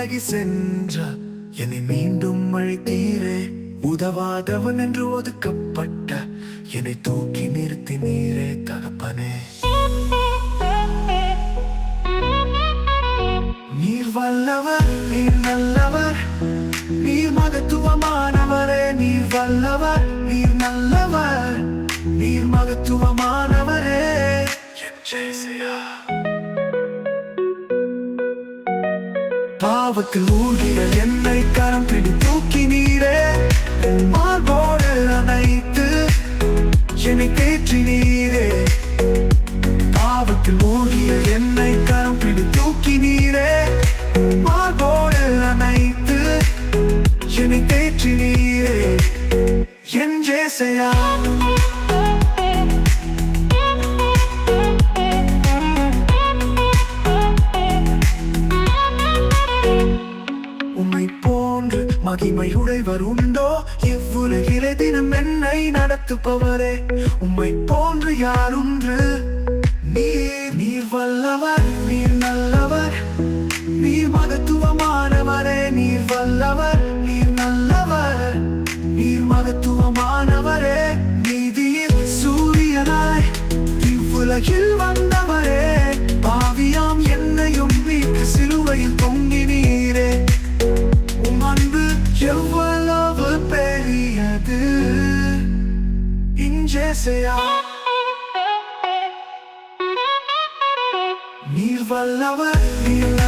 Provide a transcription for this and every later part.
விலகி சென்ற என்னை மீண்டும் அழைத்தீரே. உதவாதவன் என்று ஒதுக்கப்பட்ட என்னை தூக்கி நிறுத்தி நீரே தகப்பனே. நீர் வல்லவர் நீர் நல்லவர் நீர் மகத்துவமானவரே நீர் வல்லவர் நீர் நல்லவர் நீர் மகத்துவமானவரே. என் ஜெயசியா. பாவத்தில் ஊழியர் என்னை கரம் பிடி தூக்கி நீரே. மார்போடு அணைத்து என்னை தேற்றி நீரே. பாவத்தில் ஊழியர் என்னை கரம் பிடி தூக்கி நீரே. மார்போடு அணைத்து என்னை தேற்றி நீரே. என் ஜேசையா. உம்மை போன்று மகிமை உடைவர் உண்டோ? இவ்வுலகிலே தினம் என்னை நடத்துபவரே. உம்மை போன்று யாருன்று நீர் நீர் வல்லவர் நீர் நல்லவர். நீர் மகத்துவமானவரே நீர் வல்லவர் நீர் நல்லவர். நீர் மகத்துவமானவரே நீதியில் சூரியனாய் இவ்வுலகில் வந்த இஞ்சேசையா நீர் வல்லவர் நீர்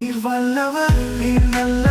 நீர் வல்லவர் நீர் நல்லவர்